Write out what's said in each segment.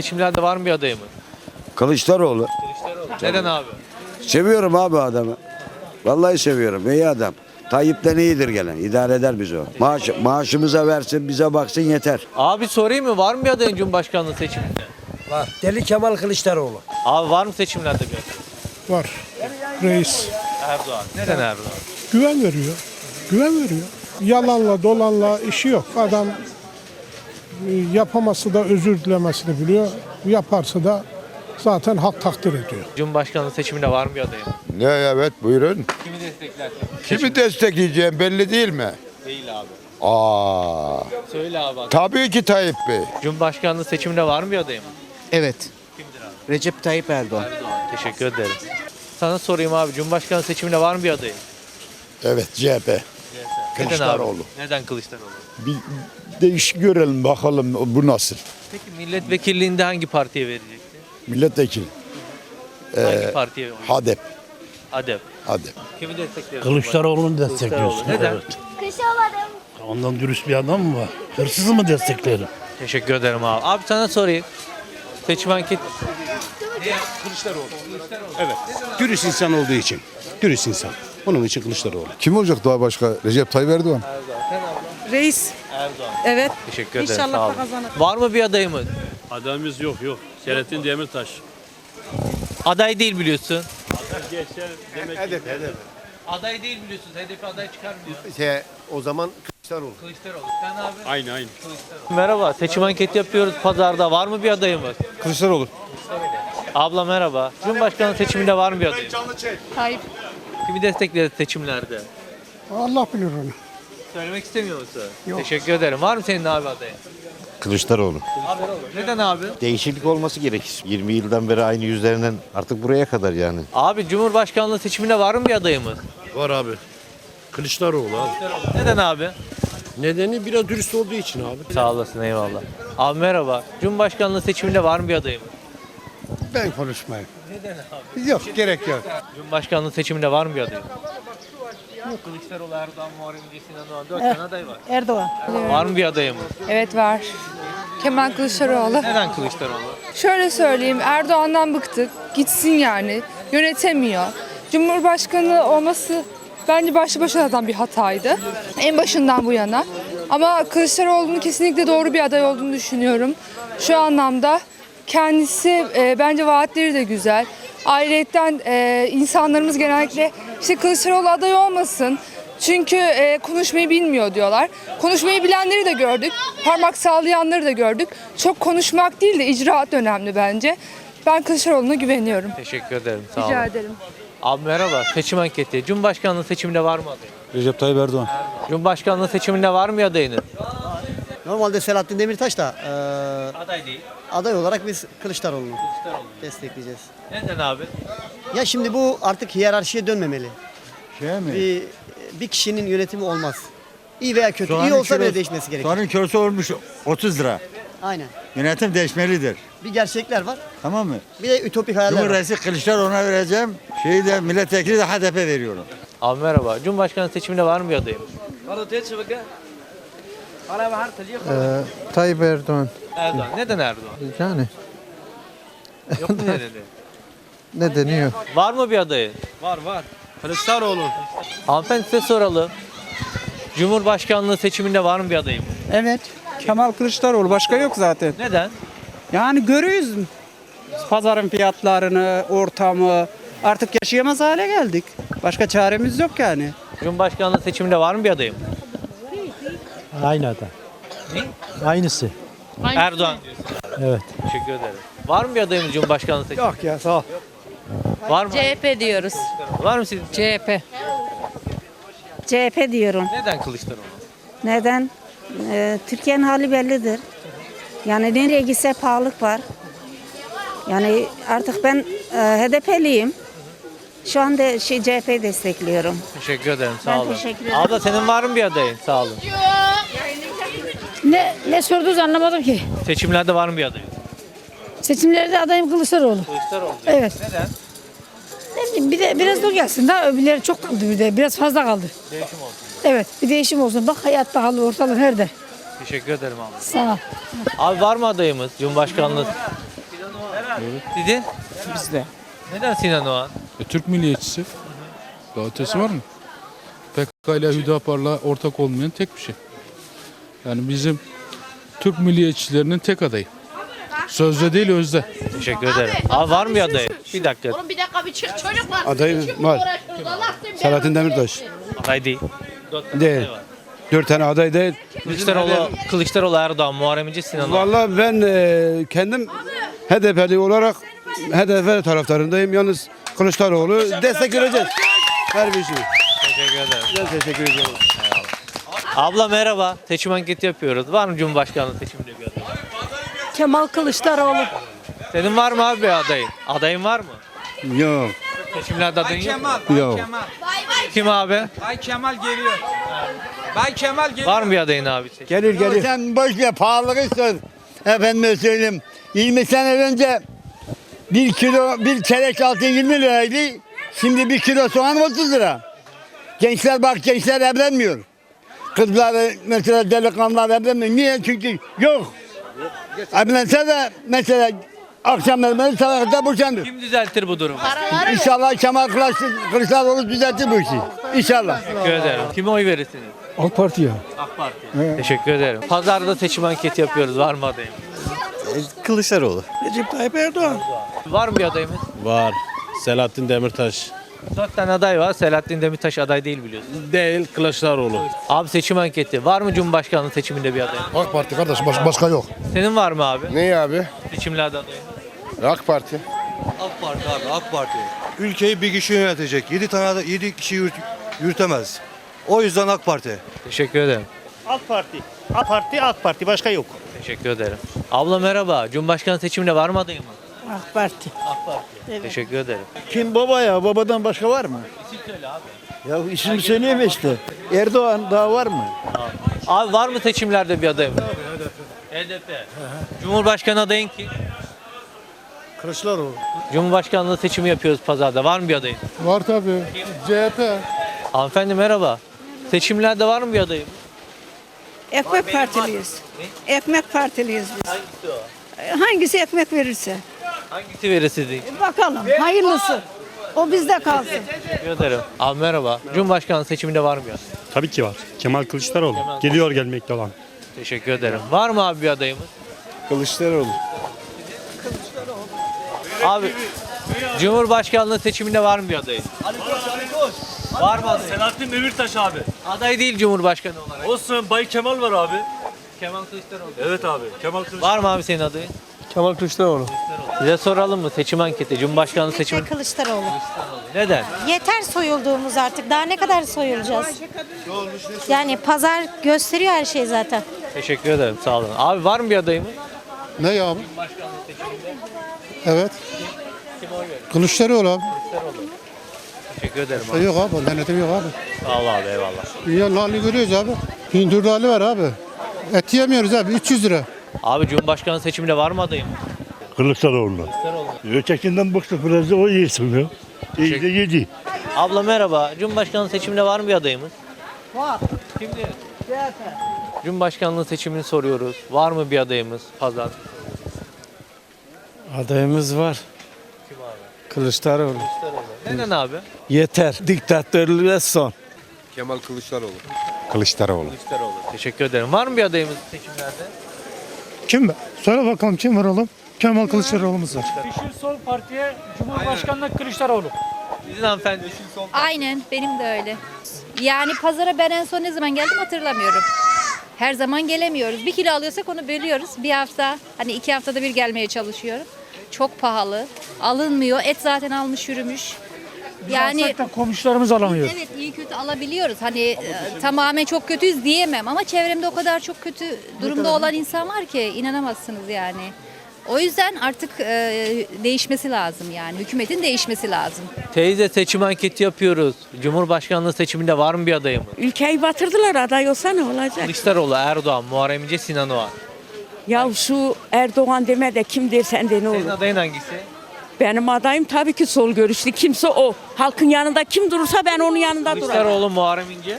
Seçimlerde var mı bir adayımız? Kılıçdaroğlu. Neden abi? Seviyorum abi adamı. Vallahi seviyorum. İyi adam. Tayyip'ten iyidir gelen. İdare eder bizi o. Maaş, maaşımıza versin, bize baksın yeter. Abi sorayım mı? Var mı bir adayın Cumhurbaşkanlığı seçiminde? Var. Deli Kemal Kılıçdaroğlu. Abi var mı seçimlerde bir aday? Var. Reis Erdoğan. Neden Erdoğan? güven veriyor. Güven veriyor. Yalanla dolanla işi yok. Adam yapaması da özür dilemesini biliyor. Yaparsa da zaten hak takdir ediyor. Cumhurbaşkanlığı seçiminde var mı bir adayım? Ne evet buyurun. Kimi desteklersin? Kimi destekleyeceğim belli değil mi? Değil abi. Aa, Söyle abi. tabii ki Tayyip Bey. Cumhurbaşkanlığı seçiminde var mı bir adayım? Evet. Kimdir abi? Recep Tayyip Erdoğan. Erdoğan. Teşekkür ederim. Sana sorayım abi. Cumhurbaşkanlığı seçiminde var mı bir adayım? Evet CHP. Neden Kılıçdaroğlu. abi? Neden Kılıçdaroğlu? Bir değişik görelim bakalım bu nasıl. Peki milletvekilliğinde hangi partiye vereceksin? Milletvekili. hangi partiye oy? Hadep. Adep. Hadep. Kimi destekliyorsun? Kılıçdaroğlu'nu destekliyorsun. Neden? Evet. Ondan dürüst bir adam mı var? Hırsızı mı desteklerim? Teşekkür ederim abi. Abi sana sorayım. Seçim anket Dürüst insan olduğu için. Dürüst insan. Onun için Kılıçdaroğlu. Kim olacak daha başka? Recep Tayyip Erdoğan. Reis. Erdoğan. Evet. Teşekkür ederim. İnşallah olun. da kazanır. Var mı bir adayımız? Adamımız yok yok. Selahattin Demirtaş. Aday değil biliyorsun. Geçen demek ki Aday değil biliyorsun. HDP aday çıkarmıyor. Şey, o zaman Kılıçdaroğlu. Kılıçdaroğlu. Sen abi? aynı aynı. Merhaba. Seçim anketi yapıyoruz pazarda. Var mı bir adayımız? Kılıçdaroğlu. Abla merhaba. Cumhurbaşkanı seçiminde var mı bir adayımız? Tayyip. Kimi destekleriz seçimlerde? Allah bilir onu. Söylemek istemiyor musun? Teşekkür ederim. Var mı senin abi adayın? Kılıçdaroğlu. Neden abi? Değişiklik olması gerekir. 20 yıldan beri aynı yüzlerinden artık buraya kadar yani. Abi Cumhurbaşkanlığı seçiminde var mı bir adayımız? Var abi. Kılıçdaroğlu abi. Neden abi? Nedeni biraz dürüst olduğu için abi. Sağ olasın eyvallah. Abi merhaba. Cumhurbaşkanlığı seçiminde var mı bir adayımız? Ben konuşmayayım. Neden abi? Yok gerek yok. Cumhurbaşkanlığı seçiminde var mı bir adayım? Kılıçdaroğlu, Erdoğan, Muharrem İnce, Sinan Doğan. Dört tane aday var. Erdoğan. Var mı bir adayımız? Evet var. Kemal Kılıçdaroğlu. Neden Kılıçdaroğlu? Şöyle söyleyeyim Erdoğan'dan bıktık. Gitsin yani. Yönetemiyor. Cumhurbaşkanı olması bence başlı başına zaten bir hataydı. En başından bu yana. Ama Kılıçdaroğlu'nun kesinlikle doğru bir aday olduğunu düşünüyorum. Şu anlamda kendisi e, bence vaatleri de güzel. Ayrıca insanlarımız genellikle işte Kılıçdaroğlu aday olmasın. Çünkü e, konuşmayı bilmiyor diyorlar. Konuşmayı bilenleri de gördük. Parmak sallayanları da gördük. Çok konuşmak değil de icraat önemli bence. Ben Kılıçdaroğlu'na güveniyorum. Teşekkür ederim. Sağ Rica olun. ederim. Abi merhaba. Seçim anketi. Cumhurbaşkanlığı seçiminde var mı adayın? Recep Tayyip Erdoğan. Cumhurbaşkanlığı seçiminde var mı adayınız? Normalde Selahattin Demirtaş da eee, Aday değil. aday olarak biz Kılıçdaroğlu'nu destekleyeceğiz. Neden abi? Ya şimdi bu artık hiyerarşiye dönmemeli. Şey mi? Bir, bir kişinin yönetimi olmaz. İyi veya kötü. İyi olsa bile değişmesi gerekir. Soğanın kilosu olmuş 30 lira. Aynen. Yönetim değişmelidir. Bir gerçekler var. Tamam mı? Bir de ütopik hayaller var. Cumhurreisi Kılıçdaroğlu'na vereceğim. Şeyi de milletvekili de HDP veriyorum. Abi merhaba. Cumhurbaşkanlığı seçiminde var mı bir adayım? Tayyip Erdoğan. Erdoğan. Neden Erdoğan? Yani Yok mu nedeni? ne deniyor? Var mı bir adayı? Var var. Kılıçdaroğlu. Hanımefendi size soralım. Cumhurbaşkanlığı seçiminde var mı bir adayım? Evet. Kemal Kılıçdaroğlu başka yok zaten. Neden? Yani görüyoruz pazarın fiyatlarını, ortamı. Artık yaşayamaz hale geldik. Başka çaremiz yok yani. Cumhurbaşkanlığı seçiminde var mı bir adayım? Aynı adam. Ne? Aynısı. Erdoğan diyorsun. Evet. Teşekkür ederim. Var mı bir adayımız Cumhurbaşkanlığı seçiminde? Yok ya sağ ol. Var mı? CHP diyoruz. Var mı sizin? CHP. CHP diyorum. Neden Kılıçdaroğlu? Neden? Ee, Türkiye'nin hali bellidir. Yani nereye gitse pahalılık var. Yani artık ben e, HDP'liyim. Şu anda şey CHP'yi destekliyorum. Teşekkür ederim. Sağ Ben olun. teşekkür ederim. Abla senin var mı bir adayın? Sağ olun. Ne ne sordunuz anlamadım ki. Seçimlerde var mı bir adayın? Seçimlerde adayım Kılıçdaroğlu. Kılıçdaroğlu. Evet. Neden? Ne bileyim, bir de biraz o gelsin daha öbürleri çok kaldı bir de biraz fazla kaldı. Değişim olsun. Evet bir değişim olsun. Bak hayat pahalı ortalık nerede? Teşekkür ederim abla. Sağ ol. Abi var mı adayımız Cumhurbaşkanlığı Sizin? Bizde. Neden Sinan Oğan? E, Türk milliyetçisi. Daha ötesi var mı? PKK ile Hüdapar'la ortak olmayan tek bir şey. Yani bizim Türk milliyetçilerinin tek adayı. Sözde değil özde. Teşekkür ederim. Abi var mı bir adayı? Bir dakika. Oğlum bir dakika bir çık çocuklar. Adayım Şimdi var. uğraşıyoruz, Allah seni Selahattin Demirtaş. Aday değil. Dört tane Değil. Dört tane aday değil. Kılıçdaroğlu, Kılıçdaroğlu Erdoğan, Muharrem İnce, Sinan Oğan. Vallahi ben e, kendim HDP'li olarak HDP taraftarındayım. Yalnız Kılıçdaroğlu destek vereceğiz. Her bir şey. Teşekkür ederim. Ben teşekkür ederim. Abla merhaba. Seçim anketi yapıyoruz. Var mı Cumhurbaşkanlığı seçiminde bir aday? Kemal Kılıçdaroğlu. Senin var mı abi bir adayın? Adayın var mı? Yok. Seçimlerde adayın yok mu? Yok. Kim abi? Bay Kemal geliyor. Bay Kemal geliyor. Var mı bir adayın abi? Seçim? Gelir gelir. Sen boş ver pahalılığı sor. Efendime söyleyeyim. 20 sene önce bir kilo bir çeyrek altın 20 liraydı. Şimdi bir kilo soğan 30 lira. Gençler bak gençler evlenmiyor. Kızlar mesela delikanlılar evlenmiyor. Niye? Çünkü yok. Evlense de mesela akşam evlenir sabahta boşanır. Kim düzeltir bu durumu? İnşallah Kemal Kılıç- Kılıçdaroğlu düzeltir bu işi. İnşallah. Teşekkür ederim. Kime oy verirsiniz? AK Parti'ye. AK Parti. Teşekkür ederim. Pazarda seçim anketi yapıyoruz. Var mı adayım? Kılıçdaroğlu. Recep Tayyip Erdoğan. Var mı bir adayımız? Var. Selahattin Demirtaş. Dört tane aday var. Selahattin Demirtaş aday değil biliyorsun. Değil Kılıçdaroğlu. Abi seçim anketi. Var mı Cumhurbaşkanlığı seçiminde bir adayım? AK Parti kardeş başka yok. Senin var mı abi? Ne abi? Seçimlerde adayın. AK Parti. AK Parti abi AK Parti. Ülkeyi bir kişi yönetecek. 7 tane 7 kişi yürüt, yürütemez. O yüzden AK Parti. Teşekkür ederim. AK Parti. AK Parti, AK Parti başka yok. Teşekkür ederim. Abla merhaba. Cumhurbaşkanı seçiminde var mı adayım? AK Parti. AK Parti. Teşekkür ederim. Kim baba ya? Babadan başka var mı? İsim söyle abi. Ya isim söyleyeyim işte. Erdoğan daha var mı? Abi var mı seçimlerde bir adayım? HDP. Cumhurbaşkanı adayın ki? Kılıçdaroğlu. Cumhurbaşkanlığı seçimi yapıyoruz pazarda. Var mı bir adayın? Var tabii. CHP. Hanımefendi merhaba. Seçimlerde var mı bir adayım? Ekmek partiliyiz. Ekmek partiliyiz biz. Hangisi o? Hangisi ekmek verirse. Hangisi verir sizin? Bakalım hayırlısı. O bizde kalsın. Teşekkür ederim. Abi merhaba. Cumhurbaşkanlığı seçiminde var mı aday? Tabii ki var. Kemal Kılıçdaroğlu. Geliyor gelmekte olan. Teşekkür ederim. Var mı abi bir adayımız? Kılıçdaroğlu. Abi Cumhurbaşkanlığı seçiminde var mı bir adayı? Var mı adayı? Selahattin Demirtaş abi. Aday değil Cumhurbaşkanı olarak. Olsun Bay Kemal var abi. Kemal Kılıçdaroğlu. Evet abi. Kemal Kılıçdaroğlu. Var mı abi senin adayın? Kemal Kılıçdaroğlu. Size soralım mı seçim anketi? Cumhurbaşkanlığı seçimi Kılıçdaroğlu. neden? Yeter soyulduğumuz artık. Daha ne kadar soyulacağız? Yani pazar gösteriyor her şey zaten. Teşekkür ederim. Sağ olun. Abi var mı bir adayımız? Ne abi? Cumhurbaşkanlığı seçiminde Evet. Kılıçdaroğlu abi. Teşekkür ederim abi. Yok abi. Denetim yok abi. Sağ ol abi eyvallah. Dünyanın halini görüyoruz abi. Hindurlu hali var abi. Et yemiyoruz abi. 300 lira. Abi Cumhurbaşkanlığı seçiminde var mı adayım? Kılıçdaroğlu. Ötekinden bıktık biraz da o yesin ya. İyi de yedi. Abla merhaba. Cumhurbaşkanlığı seçiminde var mı bir adayımız? Var. Kimdi? Cumhurbaşkanlığı seçimini soruyoruz. Var mı bir adayımız? Pazar. Adayımız var. Kim abi? Kılıçdaroğlu. Kılıçdaroğlu. Neden abi? Yeter. Diktatörlüğe son. Kemal Kılıçdaroğlu. Kılıçdaroğlu. Kılıçdaroğlu. Teşekkür ederim. Var mı bir adayımız seçimlerde? Kim? Söyle bakalım kim var oğlum? Kemal Kılıçdaroğlu'muz var. Yeşil Sol Parti'ye Cumhurbaşkanlığı Kılıçdaroğlu. Sizin hanımefendi. Aynen benim de öyle. Yani pazara ben en son ne zaman geldim hatırlamıyorum. Her zaman gelemiyoruz. Bir kilo alıyorsak onu bölüyoruz. Bir hafta, hani iki haftada bir gelmeye çalışıyorum. Çok pahalı. Alınmıyor. Et zaten almış yürümüş. Yani komşularımız alamıyor. evet iyi kötü alabiliyoruz. Hani e, tamamen çok kötüyüz diyemem ama çevremde o kadar çok kötü durumda olan insan var ki inanamazsınız yani. O yüzden artık e, değişmesi lazım yani. Hükümetin değişmesi lazım. Teyze seçim anketi yapıyoruz. Cumhurbaşkanlığı seçiminde var mı bir adayımız? Ülkeyi batırdılar aday olsa ne olacak? Kılıçdaroğlu, Erdoğan, Muharrem İnce, Sinan Oğan. Ya şu Erdoğan deme de kim dersen de ne Senin adayın hangisi? Benim adayım tabii ki sol görüşlü. Kimse o. Halkın yanında kim durursa ben onun yanında durarım. Kılıçdaroğlu, Muharrem İnce.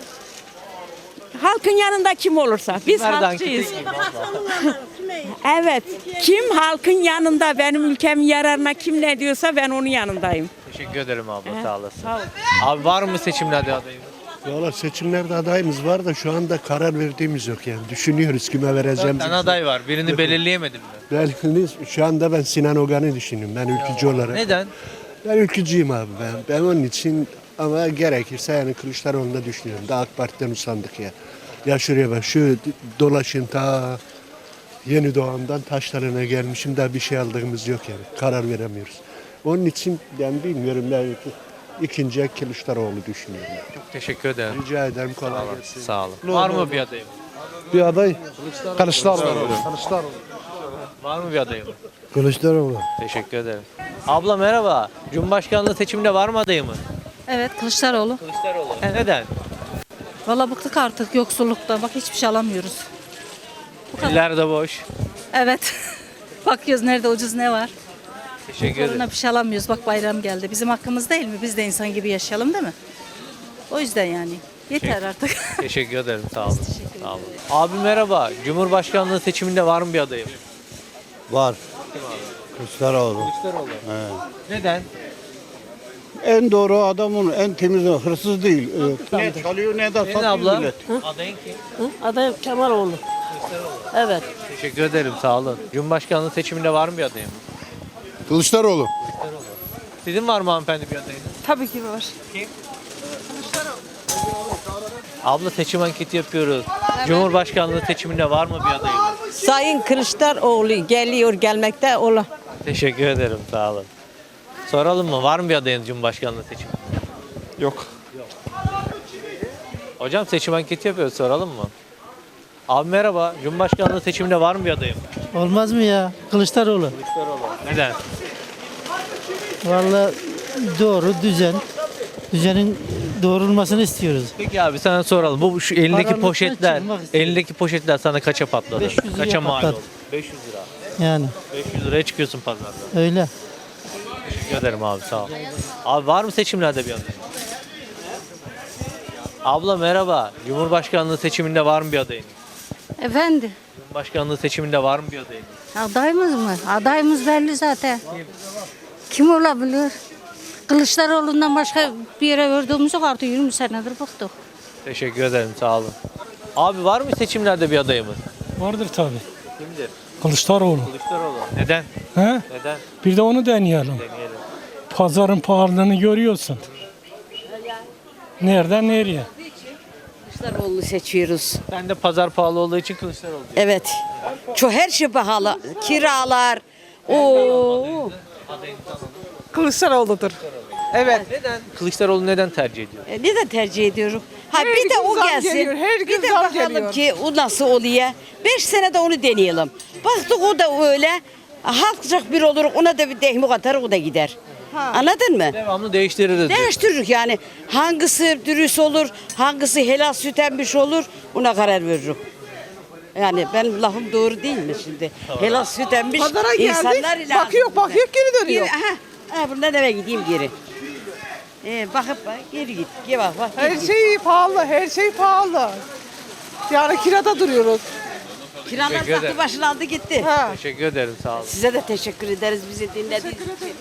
Halkın yanında kim olursa. Biz halkçıyız. Evet. Kim halkın yanında benim ülkemin yararına kim ne diyorsa ben onun yanındayım. Teşekkür ederim abla sağ olasın. Abi var mı seçimlerde adayımız? Valla seçimlerde adayımız var da şu anda karar verdiğimiz yok yani. Düşünüyoruz kime Dört vereceğimizi. tane aday var. Birini belirleyemedim? Ben, şu anda ben Sinan Ogan'ı düşünüyorum. Ben ülkücü olarak. Neden? Ben ülkücüyüm abi ben. Ben onun için ama gerekirse yani Kılıçdaroğlu'nu düşünüyorum. Daha AK Parti'den usandık ya. Ya şuraya bak şu dolaşın ta yeni doğandan taşlarına gelmişim daha bir şey aldığımız yok yani. Karar veremiyoruz. Onun için ben bilmiyorum belki ikinci Kılıçdaroğlu düşünüyorum. Çok teşekkür ederim. Rica ederim kolay gelsin. Sağ olun. Var mı bir adayım? Bir aday Kılıçdaroğlu. Var mı bir adayım? Kılıçdaroğlu. Teşekkür ederim. Abla merhaba. Cumhurbaşkanlığı seçiminde var mı adayımız? Evet Kılıçdaroğlu. Kılıçdaroğlu. Neden? Valla bıktık artık yoksullukta. Bak hiçbir şey alamıyoruz. Eller de boş. Evet. Bakıyoruz nerede ucuz ne var. Teşekkür ederim. Korona bir şey alamıyoruz. Bak bayram geldi. Bizim hakkımız değil mi? Biz de insan gibi yaşayalım değil mi? O yüzden yani. Yeter artık. Teşekkür ederim. Sağ olun. Sağ olun. Abi merhaba. Cumhurbaşkanlığı seçiminde var mı bir adayım? Var. Kılıçdaroğlu. Kılıçdaroğlu. Neden? En doğru adamın en temiz hırsız değil. Ne çalıyor ne de Senin satıyor abla. millet. Adayın kim? Adayım Kemaloğlu. Evet. Teşekkür ederim. Sağ olun. Cumhurbaşkanlığı seçiminde var mı bir adayım? Kılıçdaroğlu. Sizin var mı hanımefendi bir adayınız? Tabii ki var. Abla seçim anketi yapıyoruz. Cumhurbaşkanlığı seçiminde var mı bir adayımız? Sayın Kılıçdaroğlu geliyor gelmekte ola. Teşekkür ederim. Sağ olun. Soralım mı? Var mı bir adayın Cumhurbaşkanlığı seçiminde? Yok. Hocam seçim anketi yapıyoruz. Soralım mı? Abi merhaba. Cumhurbaşkanlığı seçiminde var mı bir adayım? Olmaz mı ya? Kılıçdaroğlu. Kılıçdaroğlu. Neden? Vallahi doğru düzen. Düzenin doğrulmasını istiyoruz. Peki abi sana soralım. Bu şu elindeki Karanlıktan poşetler, çıkmak istiyorum. elindeki poşetler sana kaça patladı? 500 liraya kaça mal patladı. oldu? 500 lira. Yani 500 liraya çıkıyorsun pazarda. öyle. Teşekkür ederim abi sağ ol. Abi var mı seçimlerde bir aday? Abla merhaba. Cumhurbaşkanlığı seçiminde var mı bir adayın? Efendi Cumhurbaşkanlığı seçiminde var mı bir adayın? adayımız mı? Adayımız belli zaten. Kim olabilir? Kılıçdaroğlu'ndan başka bir yere gördüğümüz yok artık 20 senedir bıktık. Teşekkür ederim sağ olun. Abi var mı seçimlerde bir adayımız? Vardır tabii. Kimdir? Kılıçdaroğlu. Kılıçdaroğlu. Neden? He? Neden? Bir de onu deneyelim. Deneyelim. Pazarın pahalılığını görüyorsun. Nereden nereye? Kılıçdaroğlu seçiyoruz. Sen de pazar pahalı olduğu için Kılıçdaroğlu diyorsun. Evet. Çok her şey pahalı. Kiralar. Oo. Kılıçdaroğlu'dur. Evet. Neden? Kılıçdaroğlu neden tercih ediyor? E, Neden tercih ediyorum? Ha Her bir de gün o zam gelsin. geliyor, her gün bir de zam bakalım geliyor. ki o nasıl oluyor. Beş senede onu deneyelim. Baktık o da öyle. Halkacak bir olur ona da bir dehmik atar o da gider. Anladın mı? Devamlı değiştiririz. diyor. Değiştiririz yani. Hangisi dürüst olur, hangisi helal süt emmiş olur ona karar veririm. Yani benim lafım doğru değil mi şimdi? Helal süt emmiş Pazara geldik, insanlar ile bakıyor, bakıyor, geri dönüyor. Geri, aha, ha, bundan eve gideyim geri. Ee, bakıp bak, geri git. Gel bak bak. Her geri git. şey pahalı, her şey pahalı. Yani kirada duruyoruz. Kiralar Teşekkür ederim. sattı başını aldı gitti. Ha. Teşekkür ederim sağ olun. Size de teşekkür ederiz bizi dinlediğiniz için.